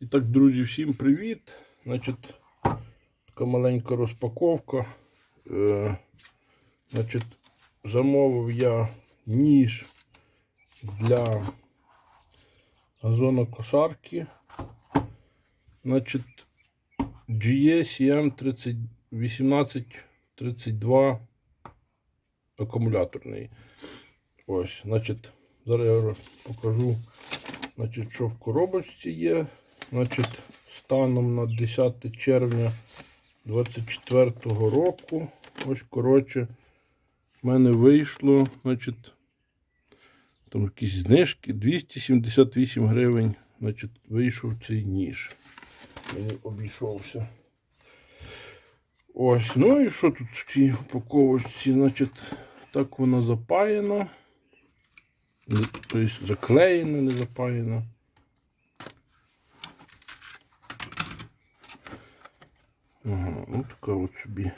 І так, друзі, всім привіт. Значить, така маленька розпаковка. Е, значить, замовив я ніж для газонокосарки. Значить, GSM 1832 акумуляторний. Ось, значить, зараз я покажу, значить, що в коробочці є. Значить, станом на 10 червня 24 року. Ось, коротше, в мене вийшло, значить, там якісь знижки 278 гривень. Значить, вийшов цей ніж. Мені обійшовся. Ось, ну і що тут в цій упаковочці? Значить, так воно запаяно. Тобто заклеєно, не запаяно. Ага, ну така от собі.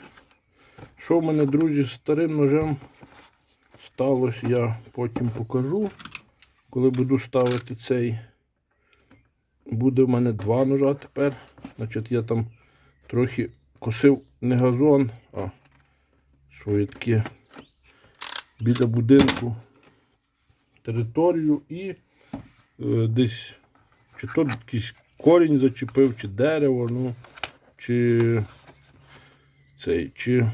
Що в мене, друзі, з старим ножем сталося, я потім покажу. Коли буду ставити цей. Буде в мене два ножа тепер. Значить, я там трохи косив не газон, а своє таке біля будинку територію і е, десь чи то якийсь корінь зачепив, чи дерево, ну, чи цей, чи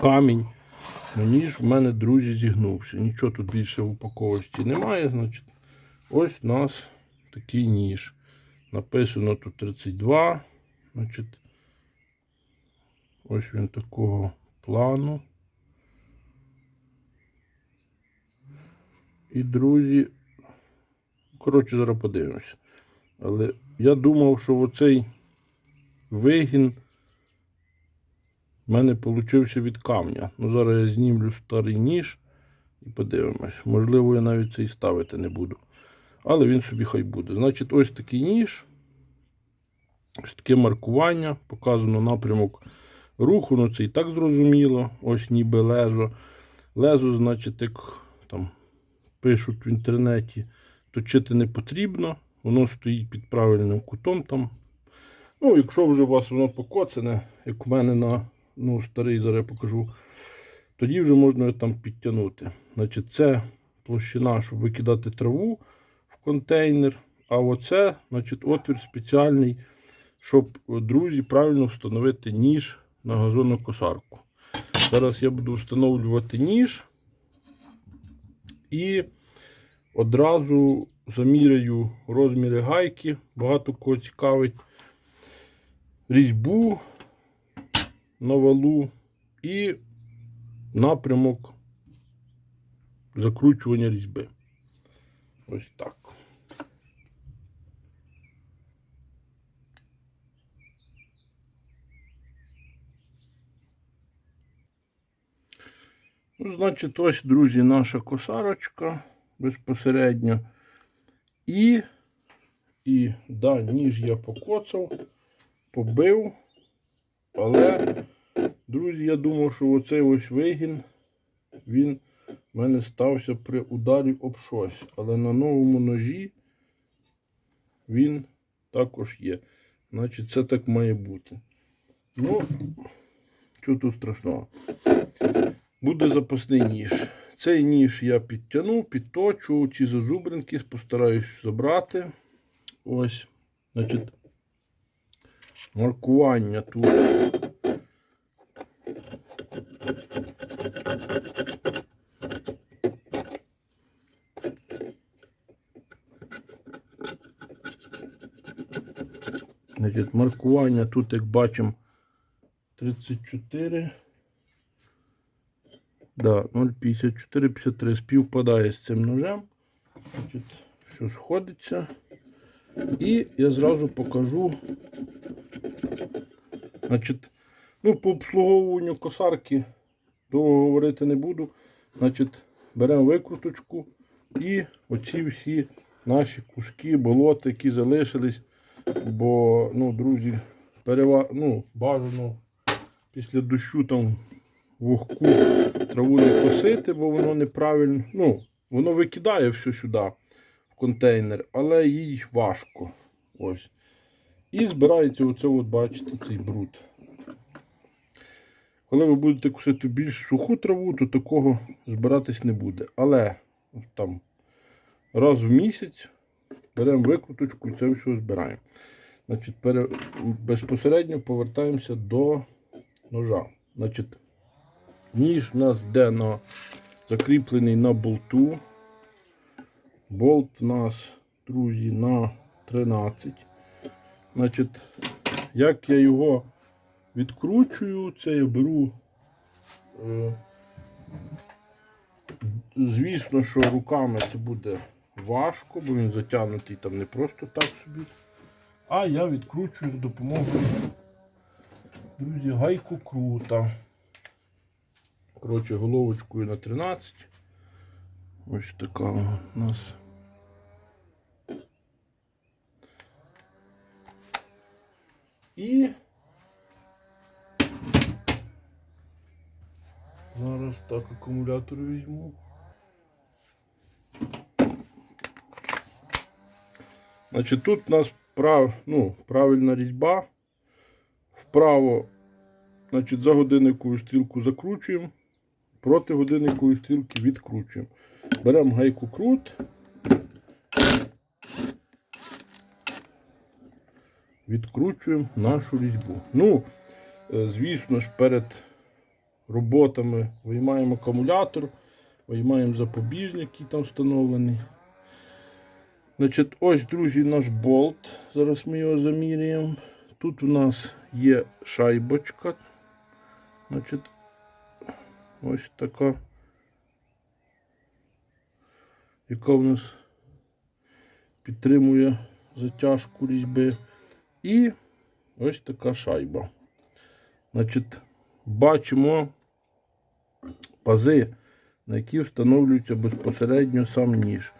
камінь. Ну, ніж в мене, друзі, зігнувся. Нічого тут більше в упаковочці немає. Значить, ось у нас такий ніж. Написано тут 32. Значить, ось він такого плану. І, друзі, коротше, зараз подивимося. Але я думав, що оцей вигін в мене получився від камня. Ну, зараз я знімлю старий ніж і подивимось. Можливо, я навіть цей ставити не буду. Але він собі хай буде. Значить, ось такий ніж. Ось таке маркування. Показано напрямок руху. Ну це і так зрозуміло. Ось ніби лезо. Лезо, значить, як там пишуть в інтернеті, точити не потрібно. Воно стоїть під правильним кутом там. Ну, якщо вже у вас воно покоцане, як у мене на ну, старий зараз я покажу, тоді вже можна там підтягнути. Значить, це площина, щоб викидати траву в контейнер. А оце, значить, отвір спеціальний, щоб друзі правильно встановити ніж на газонну косарку. Зараз я буду встановлювати ніж і одразу заміряю розміри гайки. Багато кого цікавить різьбу на валу і напрямок закручування різьби. Ось так. Ну, значить, ось, друзі, наша косарочка безпосередньо. І, і да, ніж я покоцав, побив. Але, друзі, я думав, що оцей ось вигін, він в мене стався при ударі об щось. Але на новому ножі він також є. Значить, це так має бути. Ну, що тут страшного? Буде запасний ніж. Цей ніж я підтягну, підточу, ці зазубринки, постараюсь забрати. Ось, значить, маркування тут. Значить, маркування тут, як бачимо, 34. Да, 0,54-53 співпадає з цим ножем. Значить, що сходиться. І я зразу покажу. Значить, ну, по обслуговуванню косарки довго говорити не буду. Значить, беремо викруточку і оці всі наші куски, болота, які залишились. Бо, ну, друзі, перева... ну, бажано після дощу там вогку траву не косити, бо воно неправильно. Ну, воно викидає все сюди контейнер, але їй важко. Ось. І збирається оце, от, бачите, цей бруд. Коли ви будете кусити більш суху траву, то такого збиратись не буде. Але там раз в місяць беремо викруточку і це все збираємо. Значить, пере... безпосередньо повертаємося до ножа. Значить, ніж у нас йде на закріплений на болту. Болт у нас, друзі, на 13. Значить, як я його відкручую, це я беру. Е, звісно, що руками це буде важко, бо він затягнутий там не просто так собі. А я відкручую за допомогою, друзі, гайку крута. Коротше, головочкою на 13. Ось така у нас. І зараз так акумулятор візьму. Значить, тут у нас прав, ну, правильна різьба. Вправо, значить, за годинниковою стрілку закручуємо, проти годинникової стрілки відкручуємо. Беремо гайку крут. Відкручуємо нашу різьбу. Ну, е, звісно ж, перед роботами виймаємо акумулятор, виймаємо запобіжник, який там встановлений. Значить, ось, друзі, наш болт. Зараз ми його заміряємо. Тут у нас є шайбочка. Значить, ось така, яка у нас підтримує затяжку різьби. І ось така шайба. Значить, бачимо пази, на які встановлюється безпосередньо сам ніж.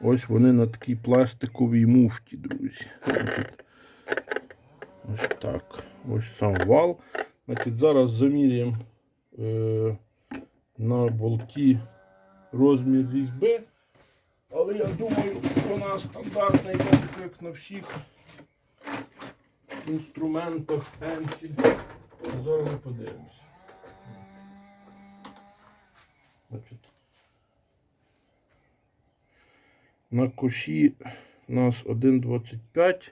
Ось вони на такій пластиковій муфті, друзі. Значить, ось так. Ось сам вал. Значить, Зараз заміряємо е, на болті розмір різьби. Але я думаю, вона стандартна, як на всіх інструментах пенсіль. Зараз ми подивимося. Значить, на косі у нас 1,25.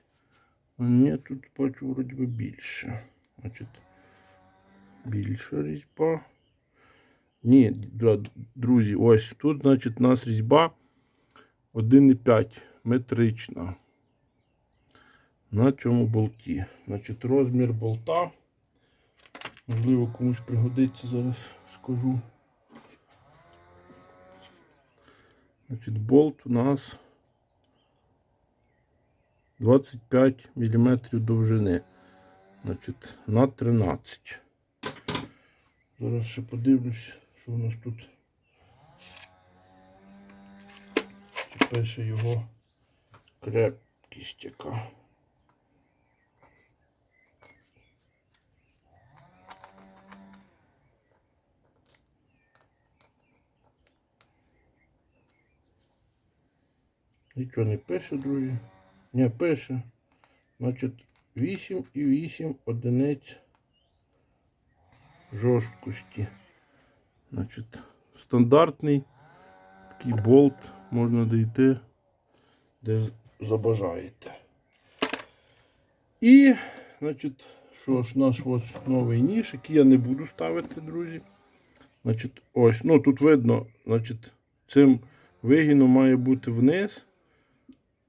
А ні, тут бачу вроді більше. Значить, більша різьба. Ні, друзі, ось тут, значить, у нас різьба 1,5 метрична. На цьому болті. Значить, розмір болта. Можливо, комусь пригодиться, зараз скажу. Значить, болт у нас 25 мм довжини. Значить, на 13. Зараз ще подивлюсь, що у нас тут. Пише його крепкість яка. Нічого не пише, друзі. Не пише. Значить, 8,8 одиниць жорсткості. Значить, стандартний такий болт можна дійти, де забажаєте. І, значить, що ж, наш ось новий ніж, який я не буду ставити, друзі. Значить, ось, ну тут видно, значить, цим вигіном має бути вниз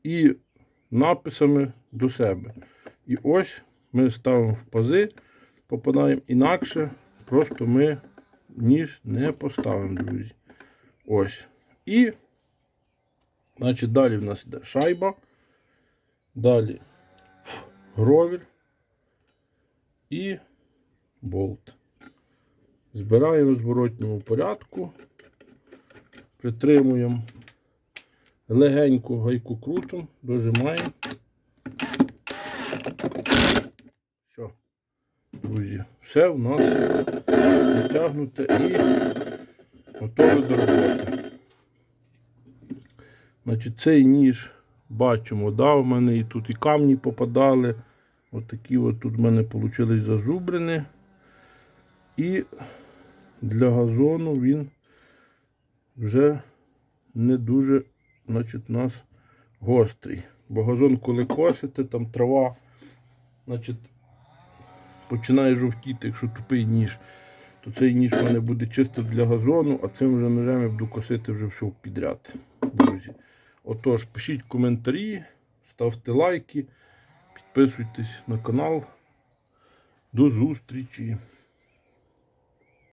і написами до себе. І ось ми ставимо в пази, попадаємо інакше, просто ми ніж не поставимо, друзі. Ось. І, значить, далі в нас йде шайба, далі гровір і болт. Збираємо в зворотньому порядку, притримуємо легенько гайку крутом, дожимаємо. Все, друзі, все в нас натягнуте і готове до роботи. Значить, цей ніж бачимо, да, в мене і тут і камні попадали. Отакі от тут в мене вийшли зазубрини. І для газону він вже не дуже, значить, нас гострий. Бо газон, коли косите, там трава, значить, починає жовтіти, якщо тупий ніж, то цей ніж мене буде чисто для газону, а цим вже ножем я буду косити вже все підряд. Друзі. Отож, пишіть коментарі, ставте лайки, підписуйтесь на канал. До зустрічі!